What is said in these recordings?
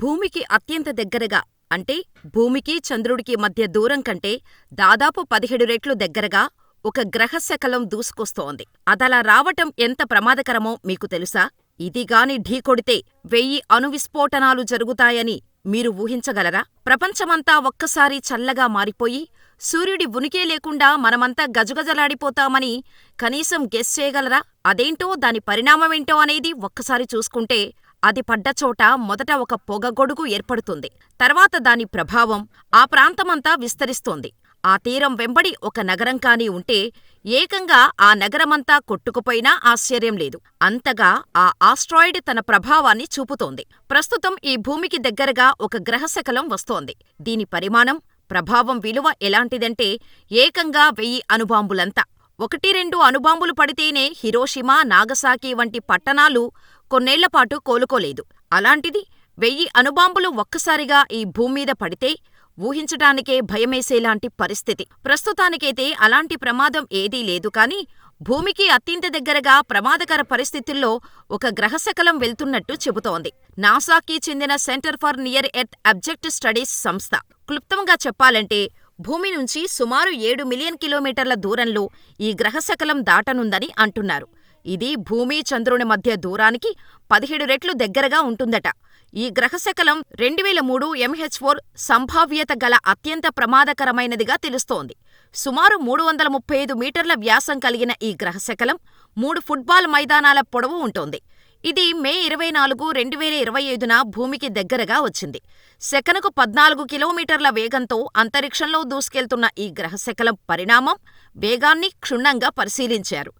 భూమికి అత్యంత దగ్గరగా అంటే భూమికి చంద్రుడికి మధ్య దూరం కంటే దాదాపు పదిహేడు రెట్లు దగ్గరగా ఒక గ్రహశకలం దూసుకొస్తోంది. అదలా రావటం ఎంత ప్రమాదకరమో మీకు తెలుసా? ఇదిగాని ఢీకొడితే వెయ్యి అణువిస్ఫోటనాలు జరుగుతాయని మీరు ఊహించగలరా? ప్రపంచమంతా ఒక్కసారి చల్లగా మారిపోయి, సూర్యుడి ఉనికే లేకుండా మనమంతా గజగజలాడిపోతామని కనీసం గెస్ చేయగలరా? అదేంటో దాని పరిణామమేంటో అనేది ఒక్కసారి చూసుకుంటే అది పడ్డచోట మొదట ఒక పొగగొడుగు ఏర్పడుతుంది. తర్వాత దాని ప్రభావం ఆ ప్రాంతమంతా విస్తరిస్తోంది. ఆ తీరం వెంబడి ఒక నగరం కానీ ఉంటే ఏకంగా ఆ నగరమంతా కొట్టుకుపోయినా ఆశ్చర్యం లేదు. అంతగా ఆ ఆస్ట్రాయిడ్ తన ప్రభావాన్ని చూపుతోంది. ప్రస్తుతం ఈ భూమికి దగ్గరగా ఒక గ్రహశకలం వస్తోంది. దీని పరిమాణం, ప్రభావం విలువ ఎలాంటిదంటే ఏకంగా వెయ్యి అణుబాంబులంత. ఒకటి రెండు అణుబాంబులు పడితేనే హిరోషిమా, నాగసాకి వంటి పట్టణాలు కొన్నేళ్ళపాటు కోలుకోలేదు. అలాంటిది వెయ్యి అణుబాంబులు ఒక్కసారిగా ఈ భూమ్మీద పడితే ఊహించటానికే భయమేసేలాంటి పరిస్థితి. ప్రస్తుతానికైతే అలాంటి ప్రమాదం ఏదీ లేదు కానీ భూమికి అత్యంత దగ్గరగా ప్రమాదకర పరిస్థితుల్లో ఒక గ్రహశకలం వెళ్తున్నట్టు చెబుతోంది. నాసాకి చెందిన centre for near earth object studies సంస్థ. క్లుప్తంగా చెప్పాలంటే భూమి నుంచి సుమారు ఏడు మిలియన్ కిలోమీటర్ల దూరంలో ఈ గ్రహశకలం దాటనుందని అంటున్నారు. ఇది భూమి, చంద్రుని మధ్య దూరానికి పదిహేడు రెట్లు దగ్గరగా ఉంటుందట. ఈ గ్రహశకలం రెండువేల మూడు ఎంహెచ్ ఫోర్ సంభావ్యత గల అత్యంత ప్రమాదకరమైనదిగా తెలుస్తోంది. సుమారు మూడు వందల ముప్పై ఐదు మీటర్ల వ్యాసం కలిగిన ఈ గ్రహశకలం మూడు ఫుట్బాల్ మైదానాల పొడవు ఉంటోంది. ఇది మే ఇరవై నాలుగు, రెండువేల ఇరవై ఐదున భూమికి దగ్గరగా వచ్చింది. సెకనుకు పద్నాలుగు కిలోమీటర్ల వేగంతో అంతరిక్షంలో దూసుకెళ్తున్న ఈ గ్రహశకలం పరిణామం, వేగాన్ని క్షుణ్ణంగా పరిశీలించారు.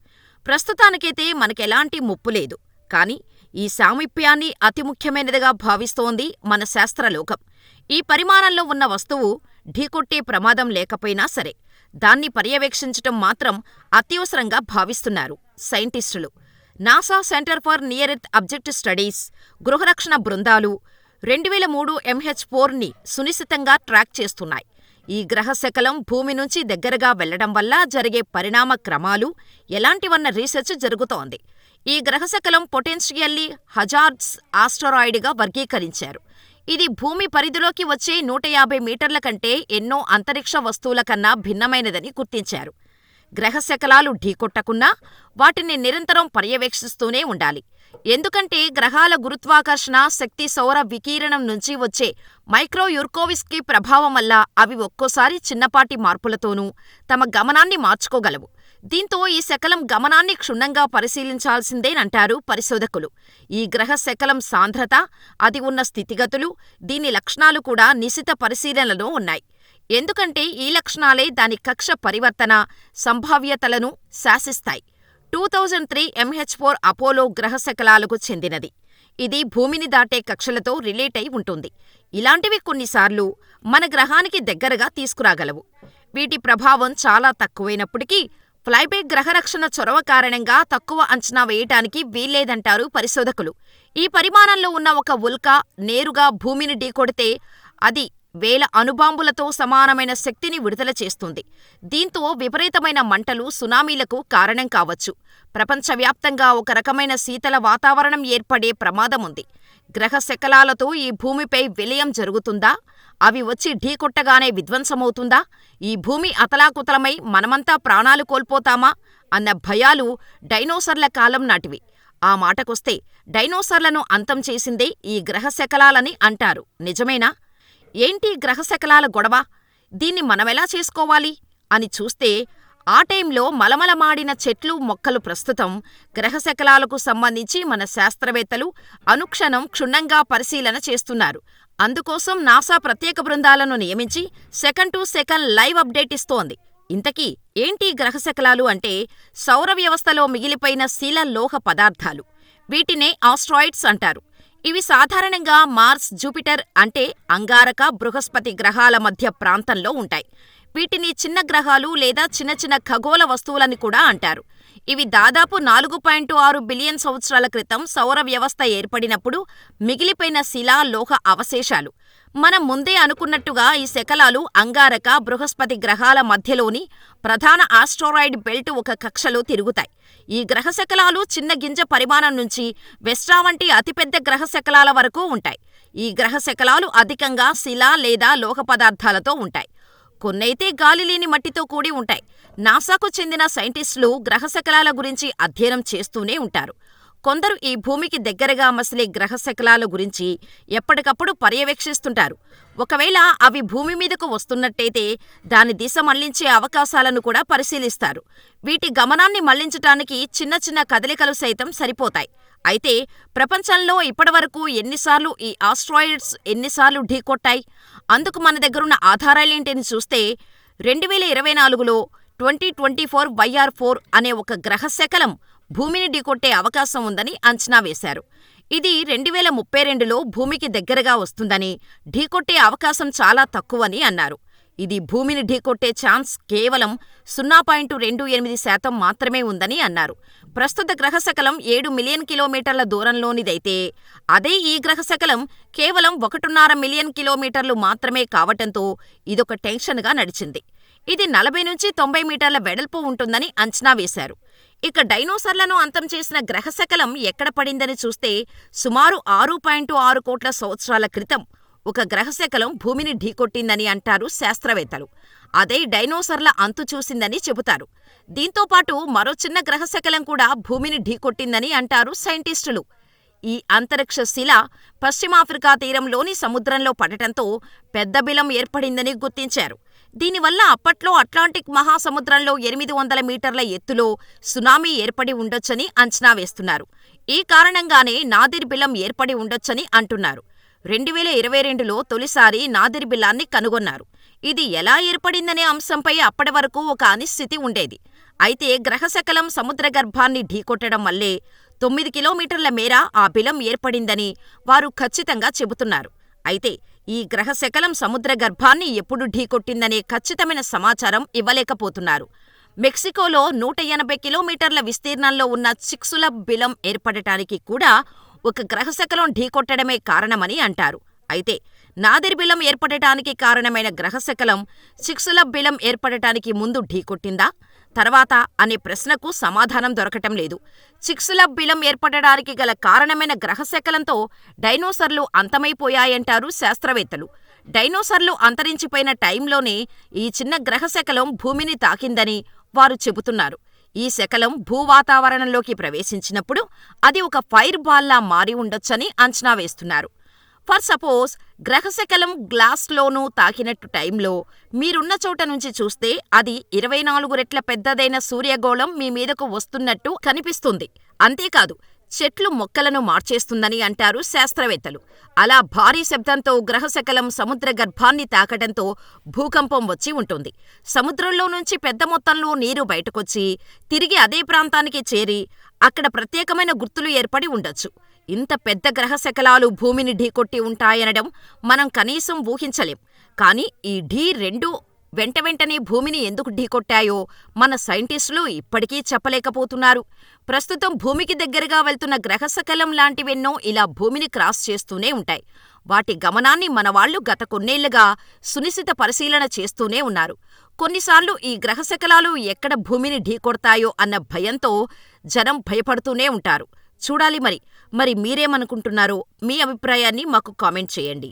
ప్రస్తుతానికైతే మనకెలాంటి ముప్పు లేదు. కానీ ఈ సామీప్యాన్ని అతి ముఖ్యమైనదిగా భావిస్తోంది మన శాస్త్రలోకం. ఈ పరిమాణంలో ఉన్న వస్తువు ఢీకొట్టే ప్రమాదం లేకపోయినా సరే, దాన్ని పర్యవేక్షించటం మాత్రం అత్యవసరంగా భావిస్తున్నారు సైంటిస్టులు. NASA centre for near earth object studies, గృహరక్షణ బృందాలు రెండువేల మూడు ఎంహెచ్ ఫోర్ని సునిశితంగా ట్రాక్ చేస్తున్నాయి. ఈ గ్రహశకలం భూమి నుంచి దగ్గరగా వెళ్ళడం వల్ల జరిగే పరిణామ క్రమాలు ఎలాంటివన్న రీసెర్చ్ జరుగుతోంది. ఈ గ్రహశకలం పొటెన్షియల్లీ హజార్డ్స్ ఆస్టరాయిడ్గా వర్గీకరించారు. ఇది భూమి పరిధిలోకి వచ్చే నూట యాభై మీటర్ల కంటే ఎన్నో అంతరిక్ష వస్తువుల కన్నా భిన్నమైనదని గుర్తించారు. గ్రహశకలాలు ఢీకొట్టకున్నా వాటిని నిరంతరం పర్యవేక్షిస్తూనే ఉండాలి. ఎందుకంటే గ్రహాల గురుత్వాకర్షణ శక్తి సౌర వికిరణం నుంచి వచ్చే మైక్రోయుర్కోవిస్కీ ప్రభావం వల్ల అవి ఒక్కోసారి చిన్నపాటి మార్పులతోనూ తమ గమనాన్ని మార్చుకోగలవు. దీంతో ఈ శకలం గమనాన్ని క్షుణ్ణంగా పరిశీలించాల్సిందేనంటారు పరిశోధకులు. ఈ గ్రహశకలం సాంద్రత, అది ఉన్న స్థితిగతులు, దీని లక్షణాలు కూడా నిశిత పరిశీలనలో ఉన్నాయి. ఎందుకంటే ఈ లక్షణాలే దాని కక్ష పరివర్తన సంభావ్యతలను శాసిస్తాయి. Two thousand three MH four Apollo గ్రహశకలాలకు చెందినది. ఇది భూమిని దాటే కక్షలతో రిలేట్ అయి ఉంటుంది. ఇలాంటివి కొన్నిసార్లు మన గ్రహానికి దగ్గరగా తీసుకురాగలవు. వీటి ప్రభావం చాలా తక్కువైనప్పటికీ ఫ్లైబై గ్రహరక్షణ చొరవ కారణంగా తక్కువ అంచనా వేయటానికి వీల్లేదంటారు పరిశోధకులు. ఈ పరిమాణంలో ఉన్న ఒక ఉల్క నేరుగా భూమిని ఢీకొడితే అది వేల అణుబాంబులతో సమానమైన శక్తిని విడుదల చేస్తుంది. దీంతో విపరీతమైన మంటలు, సునామీలకు కారణం కావచ్చు. ప్రపంచవ్యాప్తంగా ఒక రకమైన శీతల వాతావరణం ఏర్పడే ప్రమాదముంది. గ్రహశకలాలతో ఈ భూమిపై విలయం జరుగుతుందా? అవి వచ్చి ఢీకొట్టగానే విధ్వంసమవుతుందా? ఈ భూమి అతలాకుతలమై మనమంతా ప్రాణాలు కోల్పోతామా? అన్న భయాలు డైనోసర్ల కాలం నాటివి. ఆ మాటకొస్తే డైనోసర్లను అంతం చేసిందే ఈ గ్రహశకలాలని అంటారు. నిజమేనా? ఏంటీ గ్రహశకలాల గొడవ? దీన్ని మనమెలా చేసుకోవాలి? అని చూస్తే ఆ టైంలో మలమలమాడిన చెట్లు, మొక్కలు ప్రస్తుతం గ్రహశకలాలకు సంబంధించి మన శాస్త్రవేత్తలు అనుక్షణం క్షుణ్ణంగా పరిశీలన చేస్తున్నారు. అందుకోసం నాసా ప్రత్యేక బృందాలను నియమించి second to second live update ఇస్తోంది. ఇంతకీ ఏంటి గ్రహశకలాలు అంటే సౌర వ్యవస్థలో మిగిలిపోయిన శిల లోహ పదార్థాలు. వీటినే ఆస్ట్రాయిడ్స్ అంటారు. ఇవి సాధారణంగా మార్స్, జూపిటర్ అంటే అంగారక, బృహస్పతి గ్రహాల మధ్య ప్రాంతంలో ఉంటాయి. వీటిని చిన్న గ్రహాలు లేదా చిన్న చిన్న ఖగోళ వస్తువులని కూడా అంటారు. ఇవి దాదాపు నాలుగు పాయింట్ ఆరు బిలియన్ సంవత్సరాల క్రితం సౌర వ్యవస్థ ఏర్పడినప్పుడు మిగిలిపోయిన శిలా, లోహ అవశేషాలు. మనం ముందే అనుకున్నట్టుగా ఈ శకలాలు అంగారక, బృహస్పతి గ్రహాల మధ్యలోని ప్రధాన ఆస్ట్రోరాయిడ్ బెల్ట్ ఒక కక్షలో తిరుగుతాయి. ఈ గ్రహశకలాలు చిన్న గింజ పరిమాణం నుంచి వెస్ట్రా వంటి అతిపెద్ద గ్రహశకలాల వరకు ఉంటాయి. ఈ గ్రహశకలాలు అధికంగా శిలా లేదా లోహ పదార్థాలతో ఉంటాయి. కొన్నైతే గాలి లేని మట్టితో కూడి ఉంటాయి. నాసాకు చెందిన సైంటిస్టులు గ్రహశకలాల గురించి అధ్యయనం చేస్తూనే ఉంటారు. కొందరు ఈ భూమికి దగ్గరగా మసిలే గ్రహశకలాల గురించి ఎప్పటికప్పుడు పర్యవేక్షిస్తుంటారు. ఒకవేళ అవి భూమి మీదకు వస్తున్నట్టయితే దాని దిశ మళ్ళించే అవకాశాలను కూడా పరిశీలిస్తారు. వీటి గమనాన్ని మళ్ళించటానికి చిన్న చిన్న కదలికలు సైతం సరిపోతాయి. అయితే ప్రపంచంలో ఇప్పటివరకు ఎన్నిసార్లు ఈ ఆస్ట్రాయిడ్స్ ఎన్నిసార్లు ఢీకొట్టాయి అందుకు మన దగ్గరున్న ఆధారాలేంటని చూస్తే రెండు వేల ఇరవై నాలుగులో twenty twenty four YR four అనే ఒక గ్రహశకలం భూమిని ఢీకొట్టే అవకాశం ఉందని అంచనా వేశారు. ఇది రెండు వేల ముప్పై రెండులో భూమికి దగ్గరగా వస్తుందని ఢీకొట్టే అవకాశం చాలా తక్కువని అన్నారు. ఇది భూమిని ఢీకొట్టే ఛాన్స్ కేవలం సున్నా పాయింట్ రెండు ఎనిమిది శాతం మాత్రమే ఉందని అన్నారు. ప్రస్తుత గ్రహశకలం ఏడు మిలియన్ కిలోమీటర్ల దూరంలోనిదైతే అదే ఈ గ్రహశకలం కేవలం ఒకటిన్నర మిలియన్ కిలోమీటర్లు మాత్రమే కావటంతో ఇదొక టెన్షన్గా నడిచింది. ఇది నలభై నుంచి తొంభై మీటర్ల వెడల్పు ఉంటుందని అంచనా వేశారు. ఇక డైనోసర్లను అంతం చేసిన గ్రహశకలం ఎక్కడ పడిందని చూస్తే సుమారు ఆరు పాయింట్ ఆరు కోట్ల సంవత్సరాల క్రితం ఒక గ్రహశకలం భూమిని ఢీకొట్టిందని అంటారు శాస్త్రవేత్తలు. అదే డైనోసర్ల అంతు చూసిందని చెబుతారు. దీంతోపాటు మరో చిన్న గ్రహశకలం కూడా భూమిని ఢీకొట్టిందని అంటారు సైంటిస్టులు. ఈ అంతరిక్ష శిల పశ్చిమాఫ్రికా తీరంలోని సముద్రంలో పడటంతో పెద్ద బిలం ఏర్పడిందని గుర్తించారు. దీనివల్ల అప్పట్లో అట్లాంటిక్ మహాసముద్రంలో ఎనిమిది వందల మీటర్ల ఎత్తులో సునామీ ఏర్పడి ఉండొచ్చని అంచనా వేస్తున్నారు. ఈ కారణంగానే నాదిర్ బిలం ఏర్పడి ఉండొచ్చని అంటున్నారు. రెండు వేల ఇరవై రెండులో తొలిసారి నాదిర్ బిలాన్ని కనుగొన్నారు. ఇది ఎలా ఏర్పడిందనే అంశంపై అప్పటి వరకు ఒక అనిశ్చితి ఉండేది. అయితే గ్రహశకలం సముద్ర గర్భాన్ని ఢీకొట్టడం వల్లే తొమ్మిది కిలోమీటర్ల మేర ఆ బిలం ఏర్పడిందని వారు ఖచ్చితంగా చెబుతున్నారు. అయితే ఈ గ్రహశకలం సముద్ర గర్భాన్ని ఎప్పుడు ఢీకొట్టిందనే ఖచ్చితమైన సమాచారం ఇవ్వలేకపోతున్నారు. మెక్సికోలో నూట ఎనభై కిలోమీటర్ల విస్తీర్ణంలో ఉన్న చిక్సులబ్ బిలం ఏర్పడటానికి కూడా ఒక గ్రహశకలం ఢీకొట్టడమే కారణమని అంటారు. అయితే నాదిర్ బిలం ఏర్పడటానికి కారణమైన గ్రహశకలం చిక్సులబ్ బిలం ఏర్పడటానికి ముందు ఢీకొట్టిందా? తర్వాత అనే ప్రశ్నకు సమాధానం దొరకటం లేదు. చిక్సుల బిలం ఏర్పడడానికి గల కారణమైన గ్రహశకలంతో డైనోసర్లు అంతమైపోయాయంటారు శాస్త్రవేత్తలు. డైనోసర్లు అంతరించిపోయిన టైంలోనే ఈ చిన్న గ్రహశకలం భూమిని తాకిందని వారు చెబుతున్నారు. ఈ శకలం భూవాతావరణంలోకి ప్రవేశించినప్పుడు అది ఒక ఫైర్ బాల్లా మారి ఉండొచ్చని అంచనా వేస్తున్నారు. ఫర్ సపోజ్ గ్రహశకలం గ్లాస్లోనూ తాకినట్టు టైంలో మీరున్న చోట నుంచి చూస్తే అది ఇరవై నాలుగు రెట్ల పెద్దదైన సూర్యగోళం మీ మీదకు వస్తున్నట్టు కనిపిస్తుంది. అంతేకాదు చెట్లు మొక్కలను మార్చేస్తుందని అంటారు శాస్త్రవేత్తలు. అలా భారీ శబ్దంతో గ్రహశకలం సముద్ర గర్భాన్ని తాకటంతో భూకంపం వచ్చి ఉంటుంది. సముద్రంలో నుంచి పెద్ద మొత్తంలో నీరు బయటకొచ్చి తిరిగి అదే ప్రాంతానికి చేరి అక్కడ ప్రత్యేకమైన గుర్తులు ఏర్పడి ఉండొచ్చు. ఇంత పెద్ద గ్రహశకలాలు భూమిని ఢీకొట్టి ఉంటాయనడం మనం కనీసం ఊహించలేం. కానీ ఈ ఢీ రెండు వెంట వెంటనే భూమిని ఎందుకు ఢీకొట్టాయో మన సైంటిస్టులు ఇప్పటికీ చెప్పలేకపోతున్నారు. ప్రస్తుతం భూమికి దగ్గరగా వెళ్తున్న గ్రహశకలం లాంటివెన్నో ఇలా భూమిని క్రాస్ చేస్తూనే ఉంటాయి. వాటి గమనాన్ని మనవాళ్ళు గత కొన్నేళ్ళుగా సునిశిత పరిశీలన చేస్తూనే ఉన్నారు. కొన్నిసార్లు ఈ గ్రహశకలాలు ఎక్కడ భూమిని ఢీకొడతాయో అన్న భయంతో జనం భయపడుతూనే ఉంటారు. చూడాలి మరి మరి మీరేమనుకుంటున్నారో మీ అభిప్రాయాన్ని మాకు కామెంట్ చేయండి.